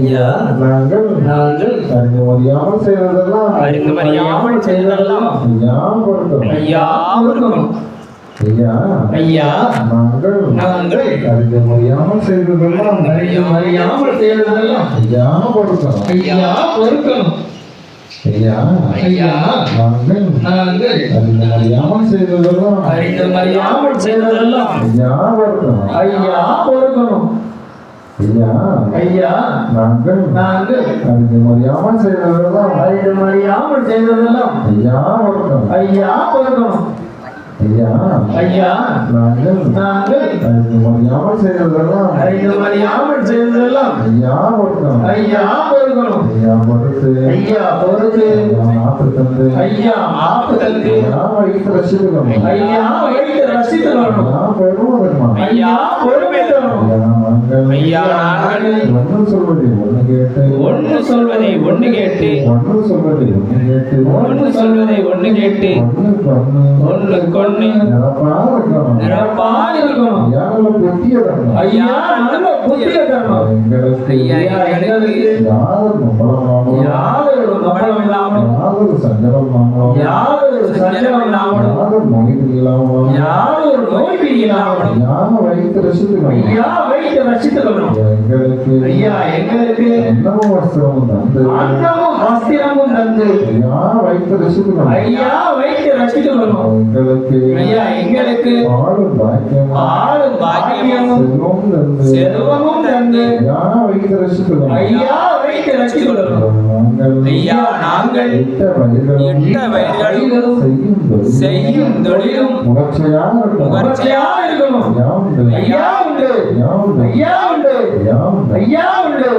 ஐயா நாங்கள் நாங்கள் அறிந்து அறியாமல் செய்வதெல்லாம் அறிந்து அறியாமல் செய்ததெல்லாம் ஐயா பொருத்தம். ஐயா பொறுக்கணும் ஐயா ஐயா நாங்கள் நாங்கள் அறிந்து அறியாமல் செய்வதெல்லாம் அறிந்து அறியாமல் செய்ததெல்லாம் ஐயா பொருத்தம். ஐயா பொறுக்கணும் ஐயா ஐயா நாங்கள் நாங்கள் அறிந்து அறியாமல் செய்வதெல்லாம் அறிந்து அறியாமல் செய்ததெல்லாம் ஐயா பொருத்தம். ஐயா பொறுக்கணும் ஐயா ஐயா நாங்கள் நாங்கள் அறிந்து அறியாமல் செய்வதெல்லாம் அறிந்து அறியாமல் செய்ததெல்லாம் ஐயா பொருத்தம் ஐயா பொறுக்கணும் ஐயா ஐயா நாங்கள் நாங்கள் அறிந்து அறியாமல் செய்வதெல்லாம் அறிந்து அறியாமல் செய்ததெல்லாம் ஐயா ஐயா பொறுக்கணும் ஐயா பொறுத்து. ஐயா பொறுத்து. நாட்டு தந்து. ஐயா ஆப்பு தந்து. ஐயா வைத்து ரசிக்கணும் ஐயா வைத்து ரசித்து ஐயா பெருமதமா ஐயா பொறுமை தரணும். நாங்கள் ஒன்று சொல்வதை ஒன்று கேட்டு ஒன்று சொல்வதை ஒன்று கேட்டு ஒன்று சொல்வதை ஒன்று கேட்டு ஒன்று சொல்வதை ஒன்று கேட்டு ஒன்றுக்கு ஒன்று ஒன்றுக்கு ஒன்று நிரப்பா இருக்கணும் நிரப்பால் இருக்கணும் ஐயா நல்ல புத்திய தரணும் ஐயா நல்ல புத்திய தரணும் எங்களுக்கு ஐயா எங்களுக்கு யாரும் இல்லாமல் சஞ்சலம் சஞ்சலம் இல்லாமல் யாரும் மொழிகள் இல்லாமலும். இல்லாமல் யாரை வைத்து ரசிக்கணும் ஐயா வைத்து ரசித்து வரணும் எங்களுக்கு ஐயா எங்களுக்கு அன்னமும் வஸ்திரமும் தந்து. அன்னமும் வஸ்திரமும் தந்து. ஐயா வைத்து ரசிக்கணும் ஐயா வைத்து ரசித்து வரணும் எங்களுக்கு ஐயா எங்களுக்கு ஆளும் பாக்கியம் ஆளும் பாக்கியமும் செல்வம் தந்து. செல்வமும் தந்து. ஐயா வைத்து ரசிக்கணும் ஐயா வைத்து வரணும் நாங்கள் ஐயா நாங்கள் இட்ட பயிர்களும் செய்யும் தொழிலும் செய்யும் தொழிலும் முகர்ச்சியா இருக்கும் முகர்ச்சியா இருக்கணும். ஐயா உண்டு. ஐயா உண்டு. ஐயா உண்டு. ஐயா உண்டு.